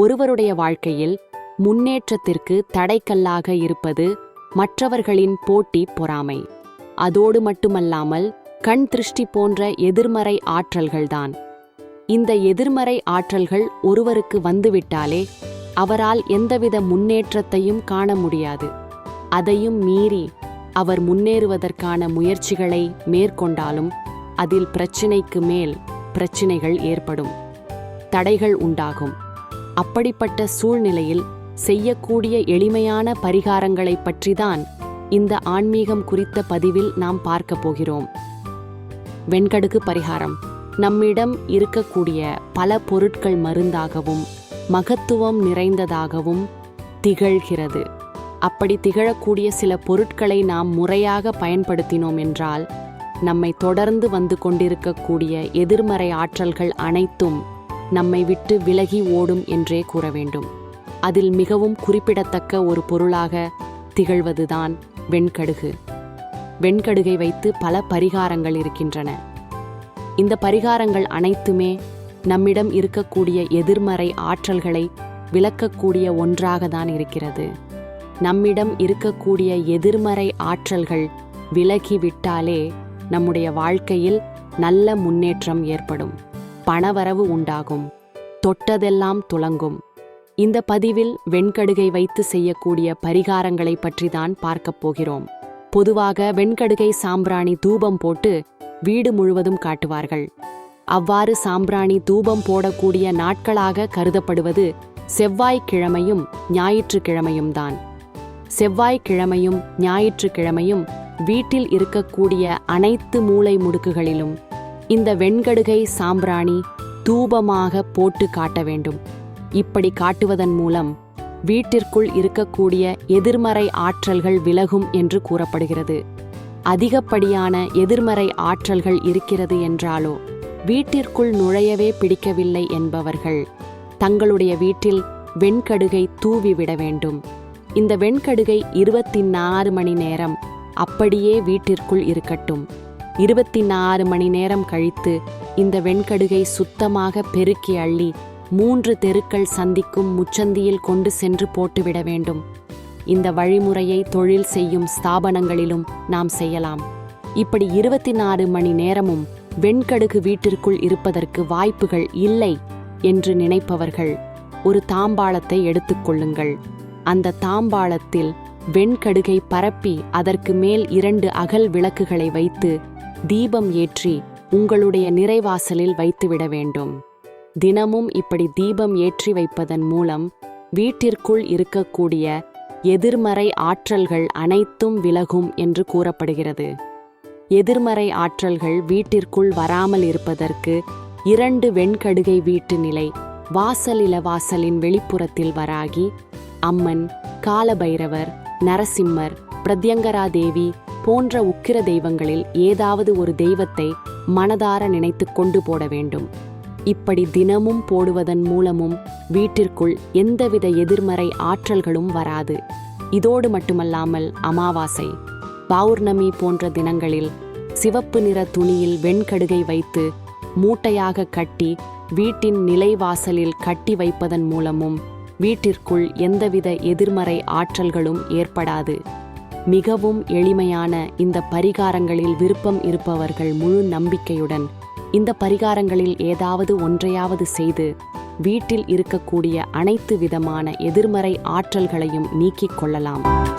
ஒருவருடைய வாழ்க்கையில் முன்னேற்றத்திற்கு தடைக்கல்லாக இருப்பது மற்றவர்களின் போட்டி பொறாமை. அதோடு மட்டுமல்லாமல் கண் திருஷ்டி போன்ற எதிர்மறை ஆற்றல்கள்தான். இந்த எதிர்மறை ஆற்றல்கள் ஒருவருக்கு வந்துவிட்டாலே அவரால் எந்தவித முன்னேற்றத்தையும் காண முடியாது. அதையும் மீறி அவர் முன்னேறுவதற்கான முயற்சிகளை மேற்கொண்டாலும் அதில் பிரச்சினைக்கு மேல் பிரச்சினைகள் ஏற்படும். தடைகள் உண்டாகும். அப்படிப்பட்ட சூழ்நிலையில் செய்யக்கூடிய எளிமையான பரிகாரங்களைப் பற்றிதான் இந்த ஆன்மீகம் குறித்த பதிவில் நாம் பார்க்கப் போகிறோம். வெண்கடுகு பரிகாரம். நம்மிடம் இருக்கக்கூடிய பல பொருட்கள் மருந்தாகவும் மகத்துவம் நிறைந்ததாகவும் திகழ்கிறது. அப்படி திகழக்கூடிய சில பொருட்களை நாம் முறையாக பயன்படுத்தினோம் என்றால் நம்மை தொடர்ந்து வந்து கொண்டிருக்கக்கூடிய எதிர்மறை ஆற்றல்கள் அனைத்தும் நம்மை விட்டு விலகி ஓடும் என்றே கூற வேண்டும். அதில் மிகவும் குறிப்பிடத்தக்க ஒரு பொருளாக திகழ்வதுதான் வெண்கடுகு. வெண்கடுகை வைத்து பல பரிகாரங்கள் இருக்கின்றன. இந்த பரிகாரங்கள் அனைத்துமே நம்மிடம் இருக்கக்கூடிய எதிர்மறை ஆற்றல்களை விளக்கக்கூடிய ஒன்றாக தான் இருக்கிறது. நம்மிடம் இருக்கக்கூடிய எதிர்மறை ஆற்றல்கள் விலகிவிட்டாலே நம்முடைய வாழ்க்கையில் நல்ல முன்னேற்றம் ஏற்படும். பணவரவு உண்டாகும். தொட்டதெல்லாம் துலங்கும் இந்த பதிவில் வெண்கடுகை வைத்து செய்யக்கூடிய பரிகாரங்களை பற்றி தான் பார்க்கப் போகிறோம். பொதுவாக வெண்கடுகை சாம்பிராணி தூபம் போட்டு வீடு முழுவதும் காட்டுவார்கள். அவ்வாறு சாம்பிராணி தூபம் போடக்கூடிய நாட்களாக கருதப்படுவது செவ்வாய்க்கிழமையும் ஞாயிற்றுக்கிழமையும் தான் செவ்வாய்க்கிழமையும் ஞாயிற்றுக்கிழமையும் வீட்டில் இருக்கக்கூடிய அனைத்து மூலை முடுக்குகளிலும் இந்த வெண்கடுகை சாம்பிராணி தூபமாக போட்டு காட்ட வேண்டும். இப்படி காட்டுவதன் மூலம் வீட்டிற்குள் இருக்கக்கூடிய எதிர்மறை ஆற்றல்கள் விலகும் என்று கூறப்படுகிறது. அதிகப்படியான எதிர்மறை ஆற்றல்கள் இருக்கிறது என்றாலோ வீட்டிற்குள் நுழையவே பிடிக்கவில்லை என்பவர்கள் தங்களுடைய வீட்டில் வெண்கடுகை தூவிவிட வேண்டும். இந்த வெண்கடுகை இருபத்தி நாறு மணி நேரம் அப்படியே வீட்டிற்குள் இருக்கட்டும். இருபத்தி நாறு மணி நேரம் கழித்து இந்த வெண்கடுகை சுத்தமாக பெருக்கி அள்ளி மூன்று தெருக்கள் சந்திக்கும் முச்சந்தியில் கொண்டு சென்று போட்டுவிட வேண்டும். இந்த வழிமுறையை தொழில் செய்யும் ஸ்தாபனங்களிலும் நாம் செய்யலாம். இப்படி இருபத்தி நாலு மணி நேரமும் வெண்கடுகு வீட்டிற்குள் இருப்பதற்கு வாய்ப்புகள் இல்லை என்று நினைப்பவர்கள் ஒரு தாம்பாளத்தை எடுத்துக்கொள்ளுங்கள் அந்த தாம்பாளத்தில் வெண்கடுகை பரப்பி அதற்கு மேல் இரண்டு அகல் விளக்குகளை வைத்து தீபம் ஏற்றி உங்களுடைய நிறைவாசலில் வைத்துவிட வேண்டும். தினமும் இப்படி தீபம் ஏற்றி வைப்பதன் மூலம் வீட்டிற்குள் இருக்கக்கூடிய எதிர்மறை ஆற்றல்கள் அனைத்தும் விலகும் என்று கூறப்படுகிறது. எதிர்மறை ஆற்றல்கள் வீட்டிற்குள் வராமல் இருப்பதற்கு இரண்டு வெண்கடுகை வீட்டு நிலை வாசலில வாசலின் வெளிப்புறத்தில் வராகி அம்மன் காலபைரவர் நரசிம்மர் பிரத்யங்கரா தேவி போன்ற உக்கிர தெய்வங்களில் ஏதாவது ஒரு தெய்வத்தை மனதார நினைத்து கொண்டு போட வேண்டும். இப்படி தினமும் போடுவதன் மூலமும் வீட்டிற்குள் எந்தவித எதிர்மறை ஆற்றல்களும் வராது. இதோடு மட்டுமல்லாமல் அமாவாசை பௌர்ணமி போன்ற தினங்களில் சிவப்பு நிற துணியில் வெண்கடுகை வைத்து மூட்டையாக கட்டி வீட்டின் நிலைவாசலில் கட்டி வைப்பதன் மூலமும் வீட்டிற்குள் எந்தவித எதிர்மறை ஆற்றல்களும் ஏற்படாது. மிகவும் எளிமையான இந்த பரிகாரங்களில் விருப்பம் இருப்பவர்கள் முழு நம்பிக்கையுடன் இந்த பரிகாரங்களில் ஏதாவது ஒன்றையாவது செய்து வீட்டில் இருக்கக்கூடிய அனைத்து விதமான எதிர்மறை ஆற்றல்களையும் நீக்கிக் கொள்ளலாம்.